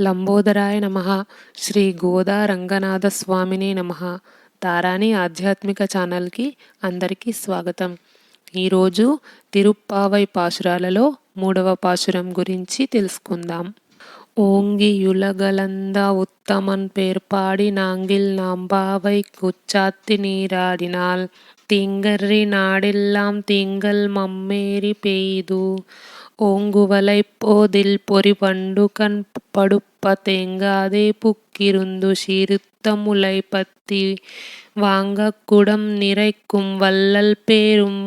లంబోదరాయ నమ. శ్రీ గోదా రంగనాథ స్వామిని నమ. తారాణి ఆధ్యాత్మిక ఛానల్కి అందరికీ స్వాగతం. ఈరోజు తిరుప్పావై పాశురాలలో మూడవ పాశురం గురించి తెలుసుకుందాం. ఓంగి యులగలంద ఉత్తమన్ పేర్పాడి నాంగిల్ నాంబావై కుచ్చాత్తి నీరాడినాల్. తింగర్రి నాడెల్లాం తింగల్ మమ్మేరి పెయ్దు. ஓங்குவலைப்போதில் பொறிபண்டுகண் படுப்ப தேங்காதே புக்கிருந்து சீருத்தமுலை பத்தி வாங்கக் குடம் நிறைக்கும் வள்ளல் பேரும்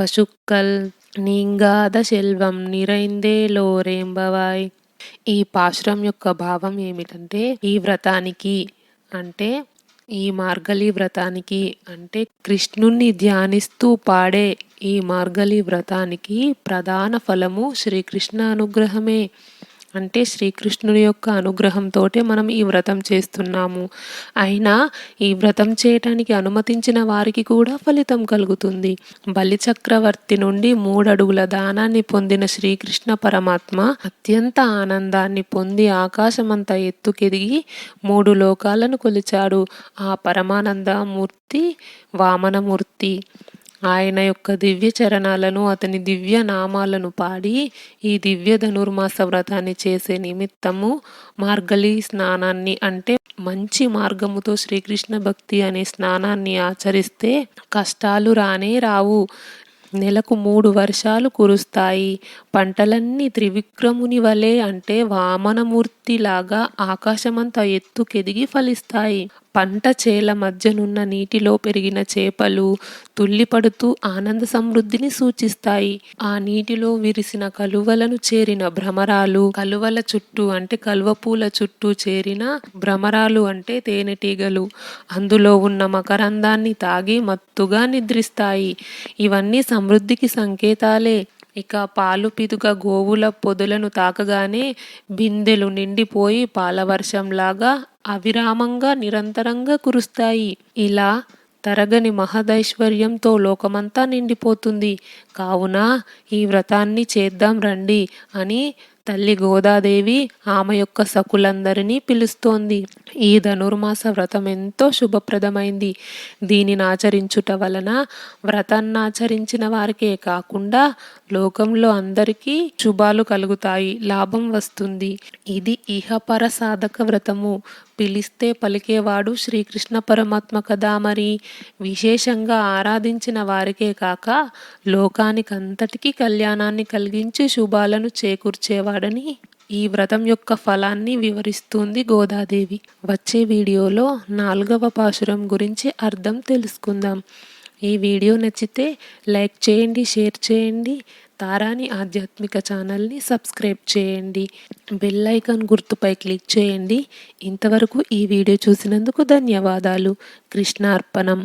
పశుక్కల్ నీంగాద సెల్వం నిరైందేలోరేంబవాయ్ ఈ పాశురం యొక్క భావం ఏమిటంటే ఈ వ్రతానికి అంటే ఈ మార్గలి వ్రతానికి అంటే కృష్ణుణ్ణి ధ్యానిస్తూ పాడే ఈ మార్గలి వ్రతానికి ప్రధాన ఫలము శ్రీకృష్ణ అనుగ్రహమే. అంటే శ్రీకృష్ణుని యొక్క అనుగ్రహంతో మనం ఈ వ్రతం చేస్తున్నాము. అయినా ఈ వ్రతం చేయటానికి అనుమతించిన వారికి కూడా ఫలితం కలుగుతుంది. బలి చక్రవర్తి నుండి మూడడుగుల దానాన్ని పొందిన శ్రీకృష్ణ పరమాత్మ అత్యంత ఆనందాన్ని పొంది ఆకాశమంతా ఎత్తుకెదిగి మూడు లోకాలను కొలిచాడు. ఆ పరమానంద మూర్తి వామనమూర్తి. ఆయన యొక్క దివ్య చరణాలను అతని దివ్య నామాలను పాడి ఈ దివ్య ధనుర్మాస వ్రతాన్ని చేసే నిమిత్తము మార్గలి స్నానాన్ని అంటే మంచి మార్గముతో శ్రీకృష్ణ భక్తి అనే స్నానాన్ని ఆచరిస్తే కష్టాలు రానే రావు. నెలకు మూడు వర్షాలు కురుస్తాయి. పంటలన్నీ త్రివిక్రముని వలె అంటే వామనమూర్తిలాగా ఆకాశమంత ఎత్తుకెదిగి ఫలిస్తాయి. పంట చేల మధ్యనున్న నీటిలో పెరిగిన చేపలు తుల్లిపడుతూ ఆనంద సమృద్ధిని సూచిస్తాయి. ఆ నీటిలో విరిసిన కలువలను చేరిన భ్రమరాలు కలువల చుట్టూ అంటే కలువ పూల చుట్టూ చేరిన భ్రమరాలు అంటే తేనెటీగలు అందులో ఉన్న మకరందాన్ని తాగి మత్తుగా నిద్రిస్తాయి. ఇవన్నీ సమృద్ధికి సంకేతాలే. ఇక పాలు పిదుగ గోవుల పొదులను తాకగానే బిందెలు నిండిపోయి పాలవర్షంలాగా అవిరామంగా నిరంతరంగా కురుస్తాయి. ఇలా తరగని మహదైశ్వర్యంతో లోకమంతా నిండిపోతుంది. కావున ఈ వ్రతాన్ని చేద్దాం రండి అని తల్లి గోదాదేవి ఆమె యొక్క సకులందరినీ పిలుస్తోంది. ఈ ధనుర్మాస వ్రతం ఎంతో శుభప్రదమైంది. దీనిని ఆచరించుట వలన వ్రతాన్ని ఆచరించిన వారికే కాకుండా లోకంలో అందరికీ శుభాలు కలుగుతాయి లాభం వస్తుంది. ఇది ఇహపర సాధక వ్రతము. పిలిస్తే పలికేవాడు శ్రీకృష్ణ పరమాత్మ కదా మరి. విశేషంగా ఆరాధించిన వారికే కాక లోకానికంతటికీ కళ్యాణాన్ని కలిగించి శుభాలను చేకూర్చేవాడు వాడని ఈ వ్రతం యొక్క ఫలాన్ని వివరిస్తుంది గోదాదేవి. వచ్చే వీడియోలో నాలుగవ పాశురం గురించి అర్థం తెలుసుకుందాం. ఈ వీడియో నచ్చితే లైక్ చేయండి షేర్ చేయండి తారాని ఆధ్యాత్మిక ఛానల్ని సబ్స్క్రైబ్ చేయండి బెల్ ఐకాన్ గుర్తుపై క్లిక్ చేయండి. ఇంతవరకు ఈ వీడియో చూసినందుకు ధన్యవాదాలు. కృష్ణార్పణం.